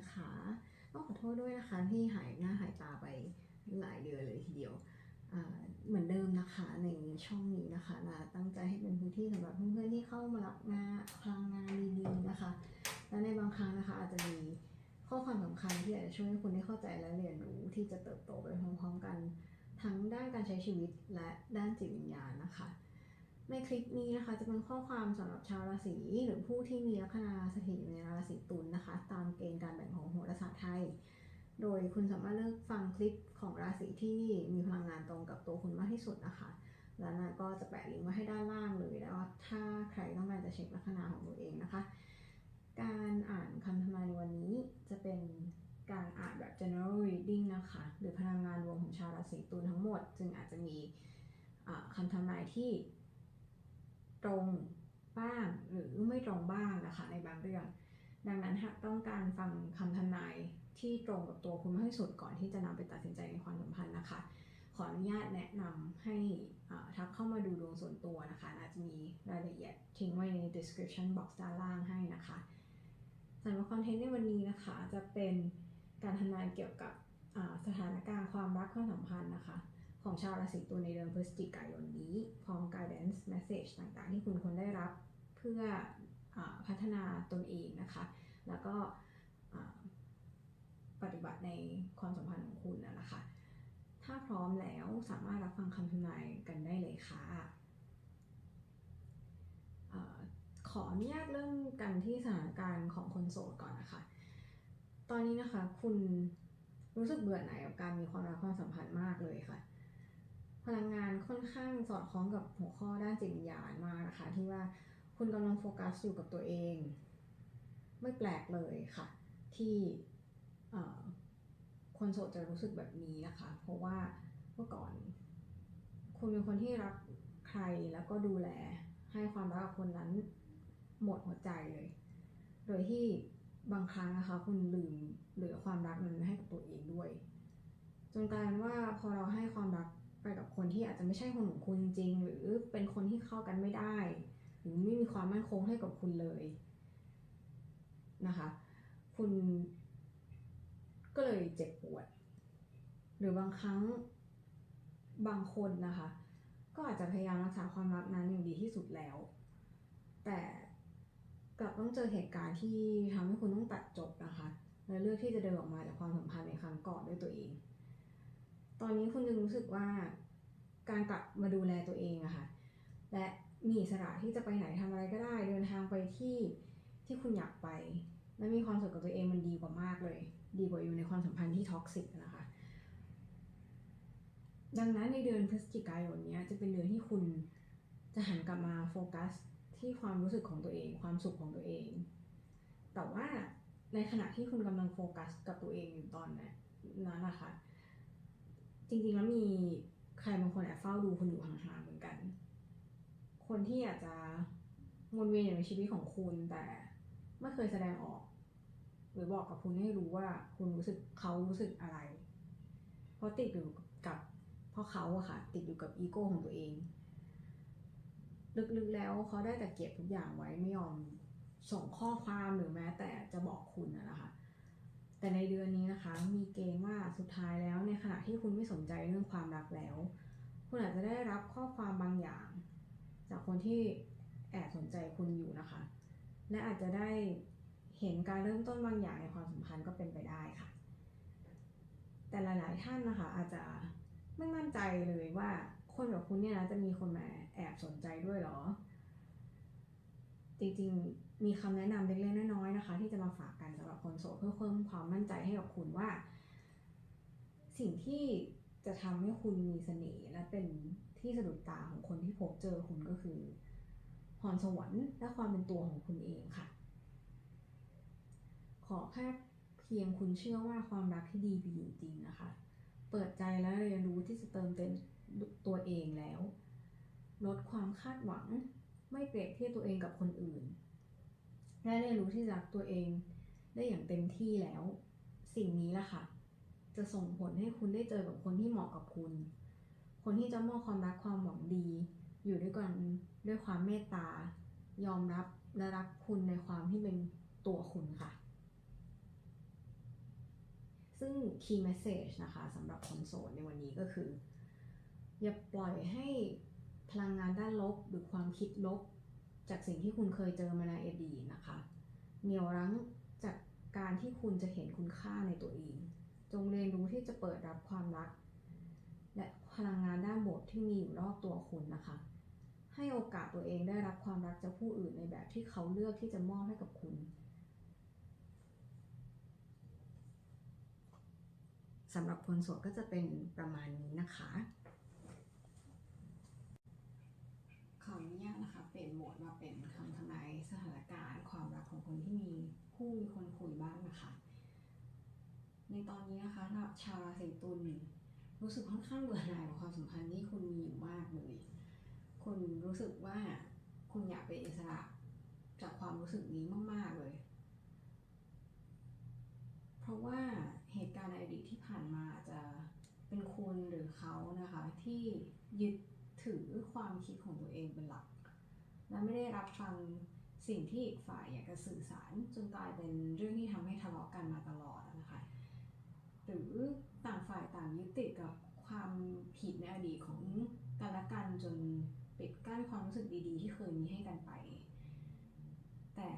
นะคะต้องขอโทษด้วยนะคะที่หายหน้าหายตาไปหลายเดือนเลยทีเดียวเหมือนเดิมนะคะในช่องนี้นะคะนะตั้งใจให้เป็นพื้นที่สำหรับเพื่อนๆที่เข้ามารับงานพลังงานดีๆนะคะ และในบางครั้งนะคะอาจจะมีข้อความสำคัญที่อาจจะช่วยให้คุณได้เข้าใจและเรียนรู้ที่จะเติบโตไปพร้อมๆกัน ทั้งด้านการใช้ชีวิตและด้านจิตวิญญาณนะคะ ในคลิปนี้นะคะจะเป็นข้อความสำหรับชาวราศีหรือผู้ที่มีลัคนาสถิตอยู่ในราศีตุลนะคะ ตามเกณฑ์การแบ่งของโหราศาสตร์ไทย โดยคุณสามารถเลือกฟังคลิปของราศีที่มีพลังงานตรงกับตัวคุณมากที่สุดนะคะ แล้วนะก็จะแปะลิงก์ไว้ให้ด้านล่างเลยแล้วถ้าใครต้องการจะเช็คลัคนาของตัวเองนะคะ การอ่านคำทำนายในวันนี้จะเป็นการอ่านแบบ general reading นะคะ หรือพลังงานรวมของชาวราศีตุลทั้งหมด จึงอาจจะมีคำทำนายที่ ตรงบ้างหรือไม่ตรงบ้างนะคะในบางเรื่อง ดังนั้นหากต้องการฟังคำทนายที่ตรงกับตัวคุณมากที่สุดก่อนที่จะนำไปตัดสินใจในความสัมพันธ์นะคะ ขออนุญาตแนะนำให้อ่าทักเข้ามาดูดวงส่วนตัวนะคะอาจจะมีรายละเอียดทิ้งไว้ใน description box ด้านล่างให้นะคะสำหรับคอนเทนต์ในวันนี้นะคะจะเป็นการทำนายเกี่ยวกับสถานการณ์ความรักความสัมพันธ์นะคะ ของชาวราศีตุลในเดือนพฤศจิกายนนี้ พร้อม guidance message ต่างๆ ที่คุณควรได้รับเพื่ออพัฒนาตนเองนะคะ แล้วก็ปฏิบัติในความสัมพันธ์ของคุณนะนะคะ ถ้าพร้อมแล้วสามารถรับฟังคำทำนายกันได้เลยค่ะออขออนุญาตเริ่มกันที่สถานการณ์ของคนโสดก่อนนะคะ ตอนนี้นะคะคุณรู้สึกเบื่อหน่ายกับการมีความรักความสัมพันธ์มากเลยค่ะ พลังงานค่อนข้างสอดคล้องกับหัวข้อด้านจิตวิญญาณมากนะคะ ที่ว่าคุณกำลังโฟกัสอยู่กับตัวเอง ไม่แปลกเลยค่ะ ที่คนโสดจะรู้สึกแบบนี้นะคะ เพราะว่าเมื่อก่อน คุณเป็นคนที่รักใครแล้วก็ดูแลให้ความรักกับคนนั้นหมดหัวใจเลย โดยที่บางครั้งนะคะ คุณลืมเหลือความรักนั้นให้กับตัวเองด้วย จนกลายเป็นว่าพอเราให้ความรัก ไปกับคนที่อาจจะไม่ใช่คนของคุณจริง หรือเป็นคนที่เข้ากันไม่ได้ หรือไม่มีความมั่นคงให้กับคุณเลยนะคะ คุณก็เลยเจ็บปวด หรือบางครั้งบางคนนะคะ ก็อาจจะพยายามรักษาความรักนั้นอย่างดีที่สุดแล้ว แต่กลับต้องเจอเหตุการณ์ที่ทำให้คุณต้องตัดจบนะคะและเลือกที่จะเดินออกมาจากความสัมพันธ์ในครั้งก่อนด้วยตัวเอง ตอนนี้คุณจึงรู้สึกว่าการกลับมาดูแลตัวเองอะค่ะ และมีอิสระที่จะไปไหนทำอะไรก็ได้ เดินทางไปที่ที่คุณอยากไป และมีความสุขกับตัวเองมันดีกว่ามากเลย ดีกว่าอยู่ในความสัมพันธ์ที่ท็อกซิกนะคะ ดังนั้นในเดือนพฤศจิกายนนี้จะเป็นเดือนที่คุณจะหันกลับมาโฟกัสที่ความรู้สึกของตัวเอง ความสุขของตัวเอง แต่ว่าในขณะที่คุณกำลังโฟกัสกับตัวเองอยู่ตอนนั้นนะคะ จริงๆแล้วมีใครบางคนแอบเฝ้าดูคุณอยู่ห่างๆเหมือนกัน คนที่อาจจะวนเวียนอยู่ในชีวิตของคุณแต่ไม่เคยแสดงออก หรือบอกกับคุณให้รู้ว่าคุณรู้สึกเขารู้สึกอะไร เพราะติดอยู่กับเพราะเขาอะค่ะ ติดอยู่กับอีโก้ของตัวเอง ลึกๆแล้วเขาได้แต่เก็บทุกอย่างไว้ไม่ยอมส่งข้อความหรือแม้แต่จะบอกคุณนะนะคะ แต่ในเดือนนี้นะคะ มีเกณฑ์ว่าสุดท้ายแล้วในขณะที่คุณไม่สนใจเรื่องความรักแล้ว คุณอาจจะได้รับข้อความบางอย่าง จากคนที่แอบสนใจคุณอยู่นะคะ และอาจจะได้เห็นการเริ่มต้นบางอย่างในความสัมพันธ์ก็เป็นไปได้ค่ะ แต่หลาย ๆ ท่านนะคะ อาจจะไม่มั่นใจเลยว่าคนแบบคุณเนี่ยนะจะมีคนมาแอบสนใจด้วยหรอ จริงๆ มีคำแนะนำเล็กๆน้อยๆนะคะ ที่จะมาฝากกันสำหรับคนโสดเพื่อเพิ่มความมั่นใจให้กับคุณว่า สิ่งที่จะทำให้คุณมีเสน่ห์และเป็นที่สะดุดตาของคนที่พบเจอคุณก็คือพรสวรรค์และความเป็นตัวของคุณเองค่ะ ขอแค่เพียงคุณเชื่อว่าความรักที่ดีมีอยู่จริงนะคะ เปิดใจและเรียนรู้ที่จะเติมเต็มตัวเองแล้ว ลดความคาดหวัง ไม่เปรียบเทียบตัวเองกับคนอื่น และเรียนรู้ที่จักตัวเองได้อย่างเต็มที่แล้ว สิ่งนี้ล่ะค่ะ จะส่งผลให้คุณได้เจอกับคนที่เหมาะกับคุณ คนที่จะมอบความรักความหวังดี อยู่ด้วยกันด้วยความเมตตา ยอมรับและรักคุณในความที่เป็นตัวคุณค่ะ ซึ่ง key message นะคะสำหรับคนโสดในวันนี้ก็คือ อย่าปล่อยให้ พลังงานด้านลบหรือความคิดลบ จากสิ่งที่คุณเคยเจอมาในอดีตนะคะ เหนี่ยวรั้งจากการที่คุณจะเห็นคุณค่าในตัวเอง จงเรียนรู้ที่จะเปิดรับความรัก และพลังงานด้านบวกที่มีอยู่รอบตัวคุณนะคะ ให้โอกาสตัวเองได้รับความรักจากผู้อื่นในแบบที่เขาเลือกที่จะมอบให้กับคุณสำหรับคนโสดก็จะเป็นประมาณนี้นะคะ ขออนุญาต นะคะเปลี่ยนโหมาเป็นคำทำนายสถานการณ์ความรักของคนที่มีคู่มีคนคุยบ้างนะคะ ในตอนนี้นะคะชาวราศีตุลรู้สึกค่อนข้างเบื่อหน่ายกับความสัมพันธ์ที่คุณมีอยู่มากเลย คุณรู้สึกว่าคุณอยากเป็นอิสระจากความรู้สึกนี้มาก ๆ เลย เพราะว่าเหตุการณ์ในอดีตที่ผ่านมาอาจจะเป็นคุณหรือเขานะคะ ที่ยึดถือความคิดของตัวเองเป็นหลัก และไม่ได้รับฟังสิ่งที่อีกฝ่ายอยากจะสื่อสารจนกลายเป็นเรื่องที่ทำให้ทะเลาะกันมาตลอดนะคะหรือต่างฝ่ายต่างยึดติดกับความผิดในอดีตของกันและกันจนปิดกั้นความรู้สึกดีๆ ที่เคยมีให้กันไป แต่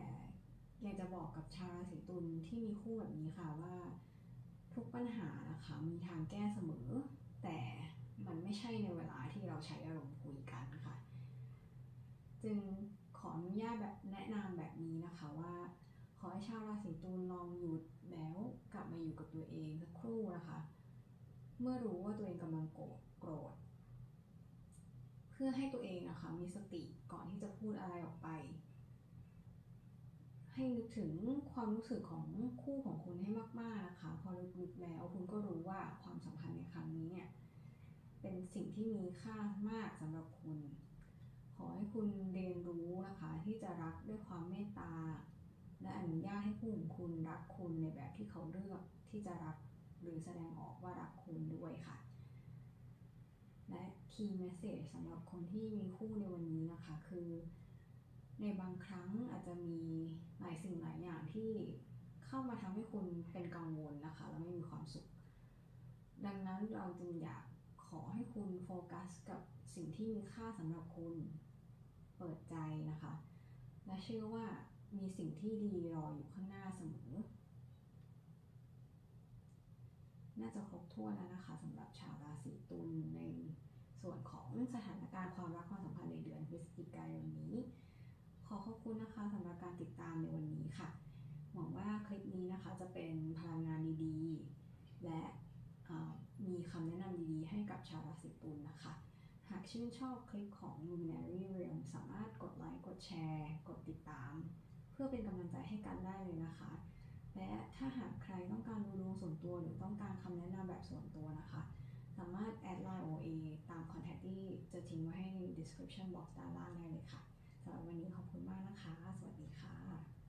อยากจะบอกกับชาวราศีตุลที่มีคู่แบบนี้ค่ะว่า ทุกปัญหานะคะมีทางแก้เสมอ แต่มันไม่ใช่ในเวลาที่เราใช้อารมณ์คุยกันค่ะ จึงขออนุญาตแบบแนะนำแบบนี้นะคะว่าขอให้ชาวราศีตุลลองหยุดแล้วกลับมาอยู่กับตัวเองสักครู่นะคะ เมื่อรู้ว่าตัวเองกำลังโกรธเพื่อให้ตัวเองนะคะมีสติก่อนที่จะพูดอะไรออกไป ให้นึกถึงความรู้สึกของคู่ของคุณให้มาก ๆนะคะ พอลึกๆแล้วคุณก็รู้ว่าความสัมพันธ์ในครั้งนี้เนี่ยเป็นสิ่งที่มีค่ามากสำหรับคุณ อให้คุณเรียนรู้นะคะ ที่จะรักด้วยความเมตตา และอนุญาตให้ผู้ของคุณรักคุณในแบบที่เขาเลือกที่จะรักหรือแสดงออกว่ารักคุณด้วยค่ะ และ key message สำหรับคนที่มีคู่ในวันนี้นะคะคือ ในบางครั้งอาจจะมีหลายสิ่งหลายอย่างที่เข้ามาทำให้คุณเป็นกังวลนะคะ และไม่มีความสุข ดังนั้นเราจึงอยากขอให้คุณโฟกัสกับสิ่งที่มีค่าสำหรับคุณ เปิดใจนะคะ และเชื่อว่ามีสิ่งที่ดีรออยู่ข้างหน้าเสมอ น่าจะครบถ้วนแล้วนะคะสำหรับชาวราศีตุลในส่วนของสถานการณ์ความรักความสัมพันธ์ในเดือนพฤศจิกายนนี้ ขอขอบคุณนะคะสำหรับการติดตามในวันนี้ค่ะ หวังว่าคลิปนี้นะคะจะเป็นพลังงานดีๆ และมีคำแนะนำดีๆ ให้กับชาวราศีตุลนะคะ หากชื่นชอบคลิปของ Luminary Realm สามารถกดไลค์กดแชร์ กดติดตาม เพื่อเป็นกำลังใจให้กันได้เลยนะคะ และถ้าหากใครต้องการดูดวงส่วนตัวหรือต้องการคำแนะนำแบบส่วนตัวนะคะ สามารถแอดไลน์ OA ตามคอนแทคที่จะทิ้งไว้ให้ใน description box ด้านล่างได้เลยค่ะสำหรับวันนี้ขอบคุณมากนะคะ สวัสดีค่ะ